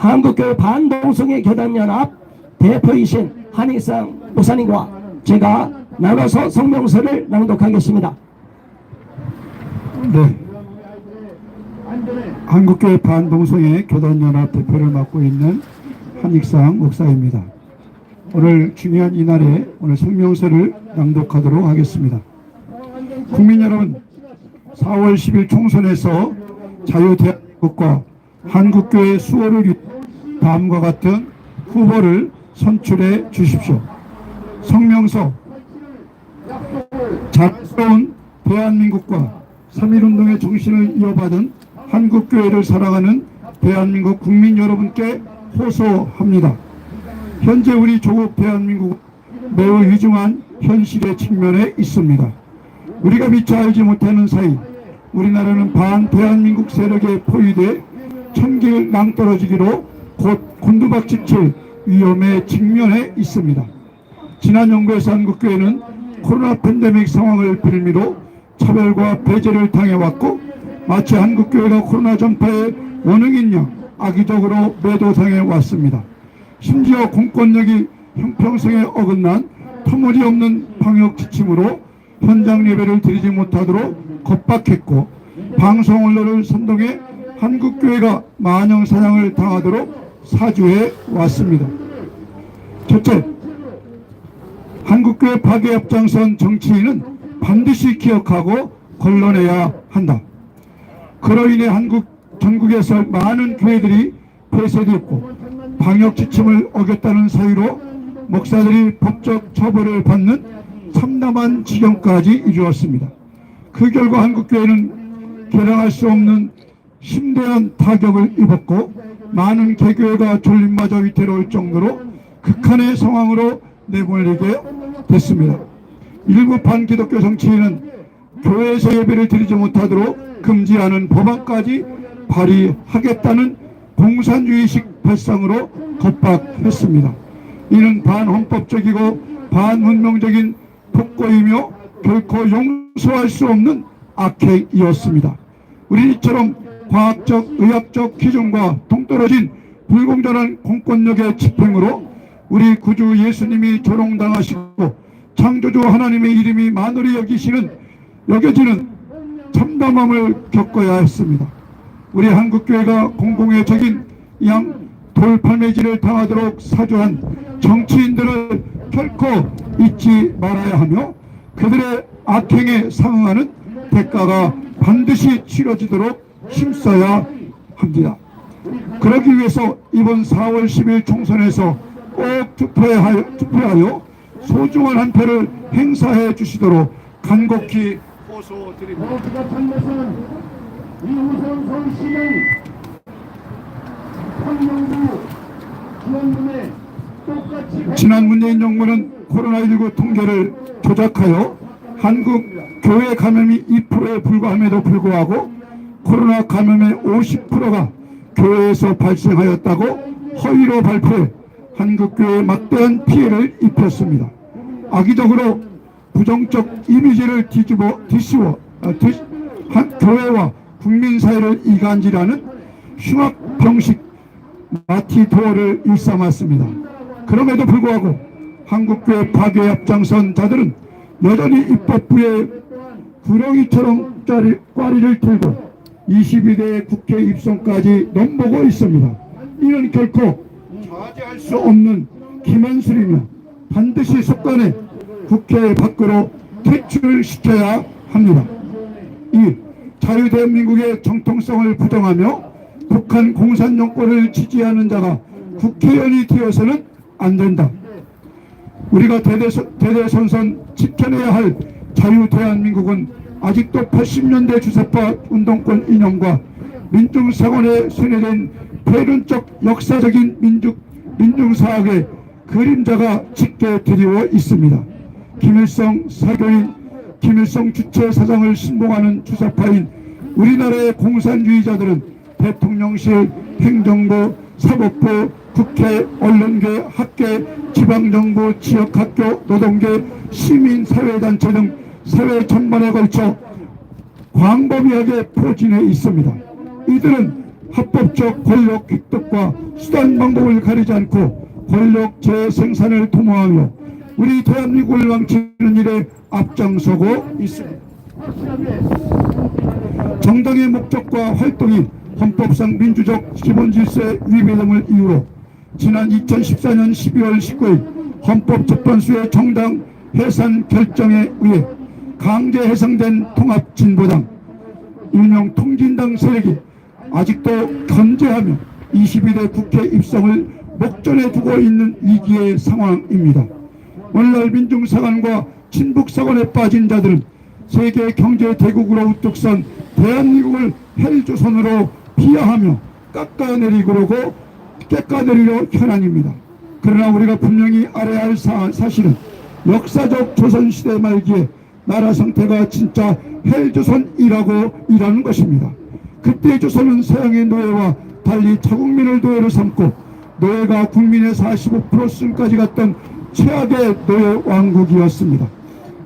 한국교회 반동성애 교단연합 대표이신 한희상 목사님과 제가 나눠서 성명서를 낭독하겠습니다. 네. 한국교회 반동성애 교단연합 대표를 맡고 있는 한익상 목사입니다. 오늘 중요한 이날에 오늘 성명서를 낭독하도록 하겠습니다. 국민 여러분, 4월 10일 총선에서 자유대한민국과 한국교회 수호를 다음과 같은 후보를 선출해 주십시오. 성명서 자유로운 대한민국과 3.1운동의 정신을 이어받은 한국교회를 사랑하는 대한민국 국민 여러분께 호소합니다. 현재 우리 조국 대한민국 매우 위중한 현실의 측면에 있습니다. 우리가 미처 알지 못하는 사이 우리나라는 반 대한민국 세력에 포위돼 천길 낭떠러지기로 곧 곤두박질칠 위험에 직면해 있습니다. 지난 연구에서 한국교회는 코로나 팬데믹 상황을 빌미로 차별과 배제를 당해왔고 마치 한국교회가 코로나 전파의 원흉인 양 악의적으로 매도당해 왔습니다. 심지어 공권력이 형평성에 어긋난 터무니없는 방역 지침으로 현장 예배를 드리지 못하도록 겁박했고 방송 언론을 선동해 한국교회가 만영 사냥을 당하도록 사주해 왔습니다. 첫째, 한국교회 파괴 앞장선 정치인은 반드시 기억하고 걸러내야 한다. 그로 인해 한국 전국에서 많은 교회들이 폐쇄되었고 방역 지침을 어겼다는 사유로 목사들이 법적 처벌을 받는 참담한 지경까지 이르렀습니다. 그 결과 한국교회는 계량할 수 없는 심대한 타격을 입었고 많은 개교회가 졸림마저 위태로울 정도로 극한의 상황으로 내몰리게 됐습니다. 일부 반기독교 정치인은 교회에서 예배를 드리지 못하도록 금지하는 법안까지 발의하겠다는 공산주의식 발상으로 겁박했습니다. 이는 반헌법적이고 반문명적인 폭거이며 결코 용서할 수 없는 악행이었습니다. 우리 이처럼 과학적, 의학적 기준과 동떨어진 불공정한 공권력의 집행으로 우리 구주 예수님이 조롱당하시고 창조주 하나님의 이름이 만월히 여기시는 여겨지는 참담함을 겪어야 했습니다. 우리 한국교회가 공공의 적인 양 돌팔매질을 당하도록 사주한 정치인들을 결코 잊지 말아야 하며 그들의 악행에 상응하는 대가가 반드시 치러지도록 힘써야 합니다. 그러기 위해서 이번 4월 10일 총선에서 꼭 투표하여, 투표하여 소중한 한 표를 행사해 주시도록 간곡히 호소드립니다. 이우선 서울시는 황영구 지원금에 똑같이 지난 문재인 정부는 코로나19 통계를 조작하여 한국 교회 감염이 2%에 불과함에도 불구하고 코로나 감염의 50%가 교회에서 발생하였다고 허위로 발표해 한국교회에 막대한 피해를 입혔습니다. 악의적으로 부정적 이미지를 뒤집어 뒤씌워 아, 뒤, 한, 교회와 국민 사회를 이간질하는 흉악 병식 마티 도어를 일삼았습니다. 그럼에도 불구하고 한국교회 파괴 앞장선 자들은 여전히 입법부에 구렁이처럼 짜리, 꽈리를 들고 22대 국회 입성까지 넘보고 있습니다. 이는 결코 좌지할 수 없는 기만술이며 반드시 속간에 국회 밖으로 퇴출시켜야 합니다. 이 자유대한민국의 정통성을 부정하며 북한 공산정권을 지지하는 자가 국회의원이 되어서는 안 된다. 우리가 대대선, 대대선선 지켜내야 할 자유대한민국은 아직도 80년대 주사파 운동권 이념과 민중사관에 세뇌된 배륜적 역사적인 민족, 민중사학의 그림자가 짙게 드리워 있습니다. 김일성 사교인, 김일성 주체 사장을 신봉하는 주사파인 우리나라의 공산주의자들은 대통령실, 행정부, 사법부, 국회, 언론계, 학계, 지방정부, 지역학교, 노동계, 시민사회단체 등 사회 전반에 걸쳐 광범위하게 포진해 있습니다. 이들은 합법적 권력 획득과 수단 방법을 가리지 않고 권력 재생산을 도모하며 우리 대한민국을 망치는 일에 앞장서고 있습니다. 정당의 목적과 활동이 헌법상 민주적 기본 질서의 위배 등을 이유로 지난 2014년 12월 19일 헌법재판소의 정당 해산 결정에 의해 강제 해상된 통합진보당 일명 통진당 세력이 아직도 견제하며 22대 국회 입성을 목전에 두고 있는 위기의 상황입니다. 오늘날 민중사관과 친북사관에 빠진 자들은 세계 경제 대국으로 우뚝 선 대한민국을 헬조선으로 비하하며 깎아내리고 깎아내리려 현안입니다. 그러나 우리가 분명히 알아야 할 사, 사실은 역사적 조선시대 말기에 나라 상태가 진짜 헬조선이라고 이라는 것입니다. 그때 조선은 서양의 노예와 달리 자국민을 노예로 삼고 노예가 국민의 45%승까지 갔던 최악의 노예 왕국이었습니다.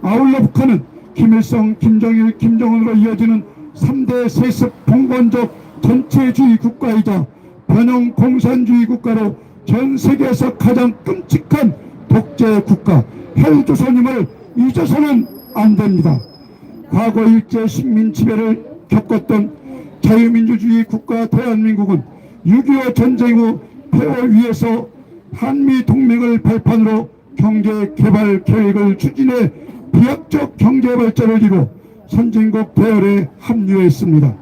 아울러 북한은 김일성, 김정일, 김정은으로 이어지는 3대 세습 봉건적 전체주의 국가이자 변형 공산주의 국가로 전 세계에서 가장 끔찍한 독재 국가 헬조선임을 잊어서는 안 됩니다. 과거 일제 식민 지배를 겪었던 자유민주주의 국가 대한민국은 6.25 전쟁 후 폐허 위에서 한미 동맹을 발판으로 경제 개발 계획을 추진해 비약적 경제 발전을 이루 선진국 대열에 합류했습니다.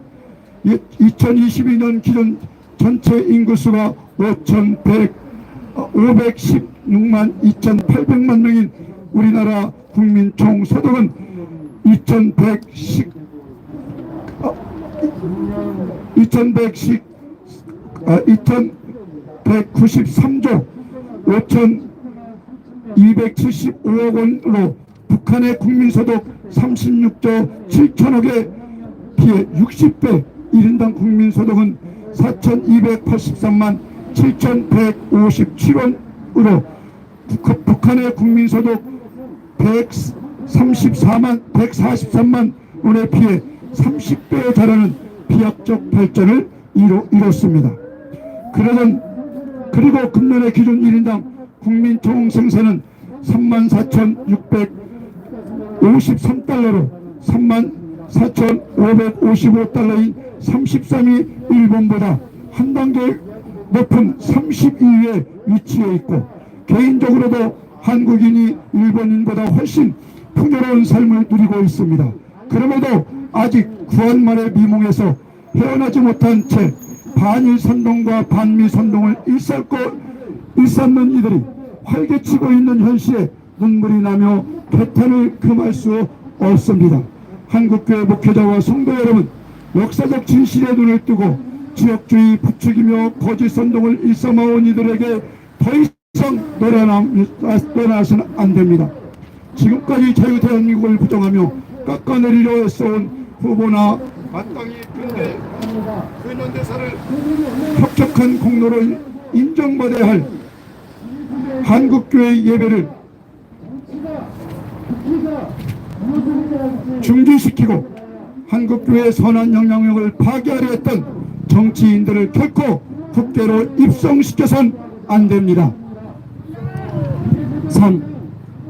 2022년 기준 전체 인구수가 5,100, 516만 2,800만 명인 우리나라 국민 총 소득은 2,110, 2,110, 아, 2,193조 5,275억 원으로 북한의 국민소득 36조 7천억에 비해 60배 1인당 국민소득은 4,283만 7,157원으로 북한의 국민소득 134만 143만 원에 비해 30배에 달하는 비약적 발전을 이루, 이뤘습니다. 그러던 그리고 금년의 기준 1인당 국민 총 생산은 34,653달러로 34,555달러인 33위 일본보다 한 단계 높은 32위에 위치해 있고 개인적으로도 한국인이 일본인보다 훨씬 풍요로운 삶을 누리고 있습니다. 그럼에도 아직 구한말의 미몽에서 헤어나지 못한 채 반일 선동과 반미 선동을 일삼고 일삼는 이들이 활개치고 있는 현실에 눈물이 나며 개탄을 금할 수 없습니다. 한국교회 목회자와 성도 여러분, 역사적 진실에 눈을 뜨고 지역주의 부추기며 거짓 선동을 일삼아온 이들에게 더 이상 놀아나서는 안 됩니다. 지금까지 자유대한민국을 부정하며 깎아내리려 애써온 후보나 마땅히 근대 근현대사를 협력한 공로를 인정받아야 할 한국교회 예배를 중지시키고 한국교회의 선한 영향력을 파괴하려 했던 정치인들을 결코 국회로 입성시켜선 안 됩니다. 3.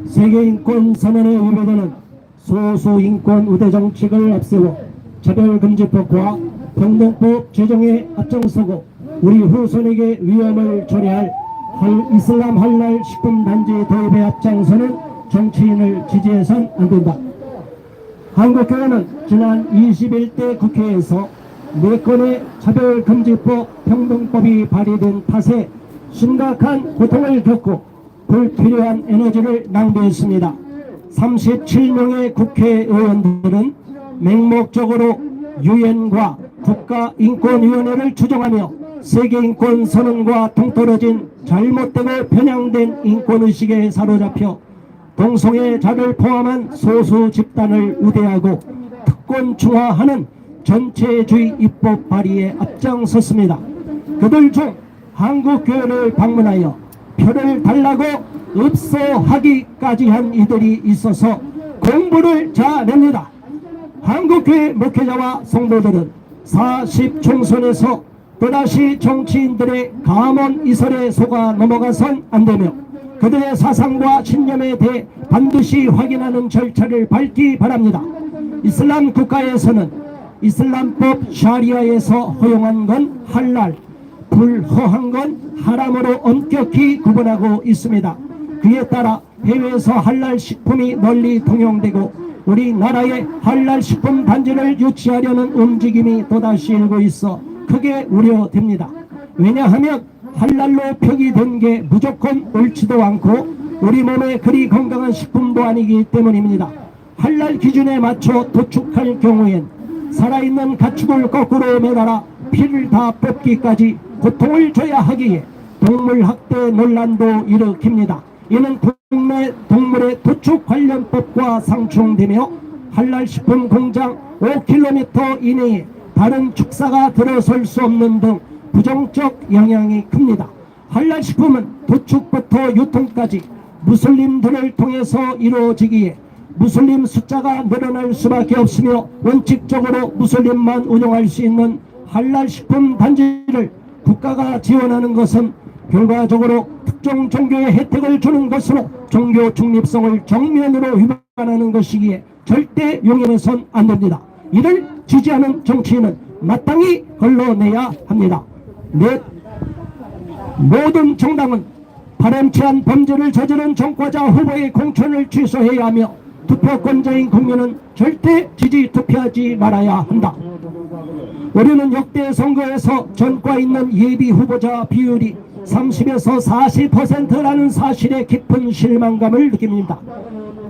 세계인권 선언에 의뢰되는 소수 인권 우대 정책을 앞세워 차별금지법과 평등법 제정에 앞장서고 우리 후손에게 위험을 초래할 할- 이슬람 할랄 식품단지 도입에 앞장서는 정치인을 지지해선 안 된다. 한국교회는 지난 21대 국회에서 4건의 차별금지법 평등법이 발의된 탓에 심각한 고통을 겪고 불필요한 에너지를 낭비했습니다. 37명의 국회의원들은 맹목적으로 유엔과 국가인권위원회를 추종하며 세계인권선언과 동떨어진 잘못되고 편향된 인권의식에 사로잡혀 동성애 자를 포함한 소수 집단을 우대하고 특권 중화하는 전체주의 입법 발의에 앞장섰습니다. 그들 중 한국교회를 방문하여 표를 달라고 읍소하기까지 한 이들이 있어서 공부를 잘냅니다. 한국교회 목회자와 성도들은 40총선에서 또다시 정치인들의 감언 이설에 속아 넘어가선 안 되며 그들의 사상과 신념에 대해 반드시 확인하는 절차를 밟기 바랍니다. 이슬람 국가에서는 이슬람법 샤리아에서 허용한 건 할랄, 불허한 건 하람으로 엄격히 구분하고 있습니다. 그에 따라 해외에서 할랄 식품이 널리 통용되고 우리나라의 할랄 식품 단지를 유치하려는 움직임이 또다시 일고 있어 크게 우려됩니다. 왜냐하면 할랄로 표기된 게 무조건 옳지도 않고 우리 몸에 그리 건강한 식품도 아니기 때문입니다. 할랄 기준에 맞춰 도축할 경우엔 살아있는 가축을 거꾸로 매달아 피를 다 뽑기까지 고통을 줘야 하기에 동물 학대 논란도 일으킵니다. 이는 국내 동물의 도축 관련법과 상충되며 할랄 식품 공장 5km 이내에 다른 축사가 들어설 수 없는 등 부정적 영향이 큽니다. 할랄 식품은 도축부터 유통까지 무슬림들을 통해서 이루어지기에 무슬림 숫자가 늘어날 수밖에 없으며 원칙적으로 무슬림만 운영할 수 있는 할랄 식품 단지를 국가가 지원하는 것은 결과적으로 특정 종교의 혜택을 주는 것으로 종교 중립성을 정면으로 위반하는 것이기에 절대 용인해선 안 됩니다. 이를 지지하는 정치인은 마땅히 걸러내야 합니다. 넷, 모든 정당은 바람치한 범죄를 저지른 정과자 후보의 공천을 취소해야 하며 투표권자인 국민은 절대 지지 투표하지 말아야 한다. 우리는 역대 선거에서 전과 있는 예비 후보자 비율이 30에서 40%라는 사실에 깊은 실망감을 느낍니다.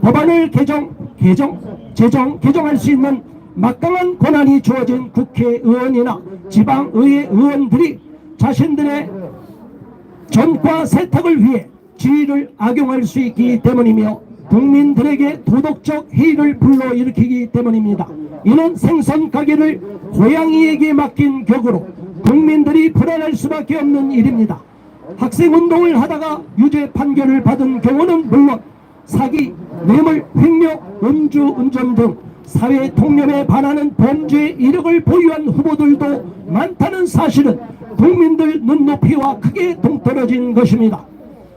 법안을 개정, 개정, 제정, 개정할 수 있는 막강한 권한이 주어진 국회의원이나 지방의회 의원들이 자신들의 전과 세탁을 위해 지위를 악용할 수 있기 때문이며 국민들에게 도덕적 해이를 불러일으키기 때문입니다. 이는 생선 가게를 고양이에게 맡긴 격으로 국민들이 불안할 수밖에 없는 일입니다. 학생 운동을 하다가 유죄 판결을 받은 경우는 물론 사기, 뇌물, 횡령, 음주, 운전 등 사회 통념에 반하는 범죄 이력을 보유한 후보들도 많다는 사실은 국민들 눈높이와 크게 동떨어진 것입니다.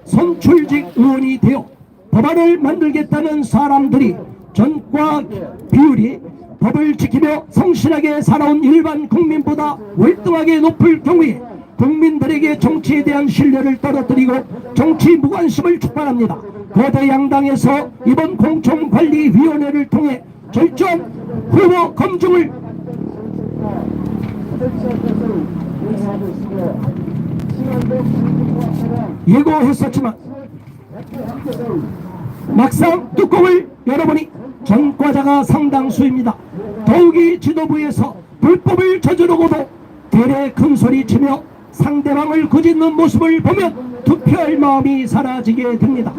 선출직 의원이 되어 법안을 만들겠다는 사람들이 전과 비율이 법을 지키며 성실하게 살아온 일반 국민보다 월등하게 높을 경우에 국민들에게 정치에 대한 신뢰를 떨어뜨리고 정치 무관심을 촉발합니다. 거대 양당에서 이번 공천관리위원회를 통해 절정 후보 검증을 예고했었지만 막상 뚜껑을 열어보니 전과자가 상당수입니다. 더욱이 지도부에서 불법을 저지르고도 대래 큰 소리 치며 상대방을 거짓는 모습을 보면 투표할 마음이 사라지게 됩니다.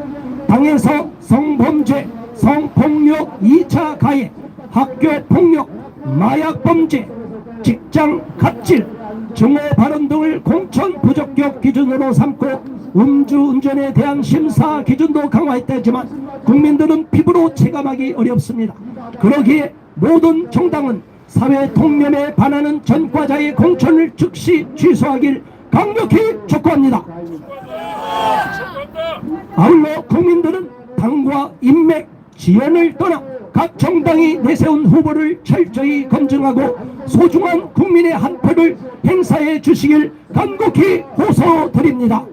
당에서 성범죄, 성폭력 2차 가해, 학교 폭력, 마약 범죄, 직장 갑질, 증오 발언 등을 공천 부적격 기준으로 삼고 음주운전에 대한 심사 기준도 강화했다지만 국민들은 피부로 체감하기 어렵습니다. 그러기에 모든 정당은 사회 통념에 반하는 전과자의 공천을 즉시 취소하길 강력히 촉구합니다. 아울러 국민들은 당과 인맥, 지연을 떠나 각 정당이 내세운 후보를 철저히 검증하고 소중한 국민의 한 표를 행사해 주시길 간곡히 호소드립니다.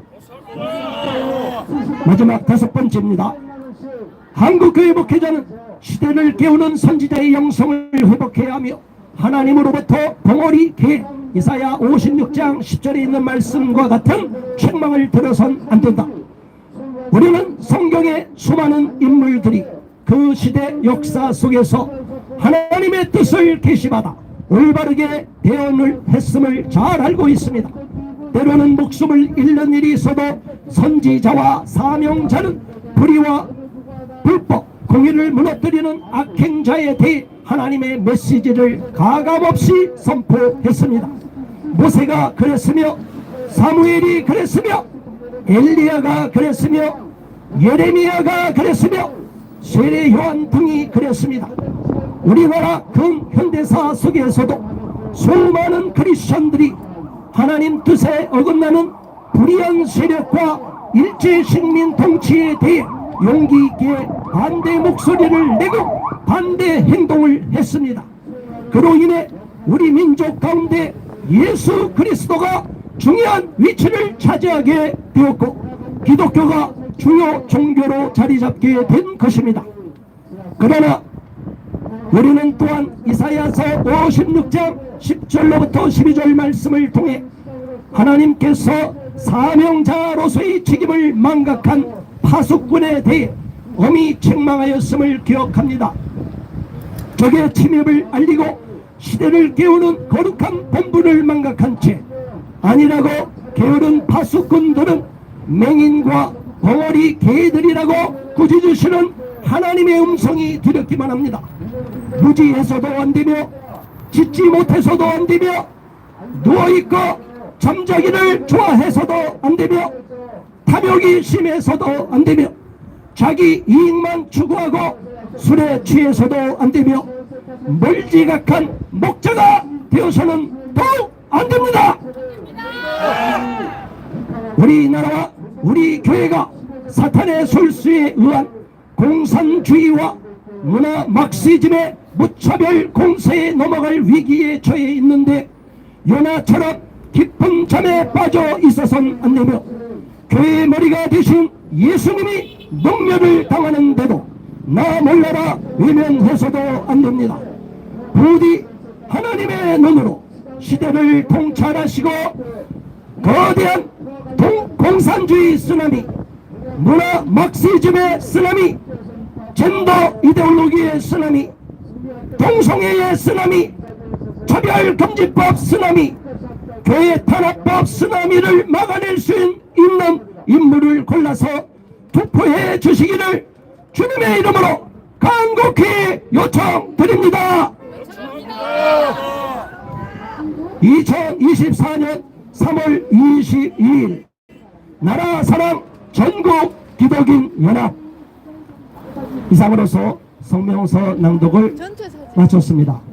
마지막 다섯 번째입니다. 한국교회 목회자는 시대를 깨우는 선지자의 영성을 회복해야 하며 하나님으로부터 벙어리 개 이사야 56장 10절에 있는 말씀과 같은 책망을 들어선 안 된다. 우리는 성경의 수많은 인물들이 그 시대 역사 속에서 하나님의 뜻을 계시받아 올바르게 대응을 했음을 잘 알고 있습니다. 때로는 목숨을 잃는 일이 있어도 선지자와 사명자는 불의와 불법, 공의를 무너뜨리는 악행자에 대해 하나님의 메시지를 가감없이 선포했습니다. 모세가 그랬으며 사무엘이 그랬으며 엘리야가 그랬으며 예레미야가 그랬으며 세례 요한 등이 그랬습니다. 우리나라 근현대사 속에서도 수많은 크리스천들이 하나님 뜻에 어긋나는 불의한 세력과 일제 식민 통치에 대해 용기 있게 반대 목소리를 내고 반대 행동을 했습니다. 그로 인해 우리 민족 가운데 예수 그리스도가 중요한 위치를 차지하게 되었고 기독교가 주요 종교로 자리 잡게 된 것입니다. 그러나 우리는 또한 이사야서 56장 10절로부터 12절 말씀을 통해 하나님께서 사명자로서의 책임을 망각한 파수꾼에 대해 엄히 책망하였음을 기억합니다. 적의 침입을 알리고 시대를 깨우는 거룩한 본분을 망각한 채 아니라고 게으른 파수꾼들은 맹인과 벙어리 개들이라고 꾸짖으시는 하나님의 음성이 들렸기만 합니다. 무지해서도 안 되며 짓지 못해서도 안 되며 누워있고 잠자기를 좋아해서도 안 되며 탐욕이 심해서도 안 되며 자기 이익만 추구하고 술에 취해서도 안 되며 멀지각한 목자가 되어서는 더욱 안 됩니다. 우리나라와 우리 교회가 사탄의 술수에 의한 공산주의와 문화 막시즘의 무차별 공세에 넘어갈 위기에 처해 있는데 요나처럼 깊은 잠에 빠져 있어선 안 되며 교회의 머리가 되신 예수님이 능멸을 당하는데도 나 몰라라 외면해서도 안 됩니다. 부디 하나님의 눈으로 시대를 통찰하시고 거대한 동, 공산주의 쓰나미 문화 막시즘의 쓰나미 젠더 이데올로기의 쓰나미 동성애의 쓰나미 차별금지법 쓰나미 교회 탄압법 쓰나미를 막아낼 수 있는 인물을 골라서 투표해 주시기를 주님의 이름으로 간곡히 요청드립니다. 2024년 3월 22일 나라 사랑 전국 기독인 연합 이상으로서 성명서 낭독을. 마쳤습니다.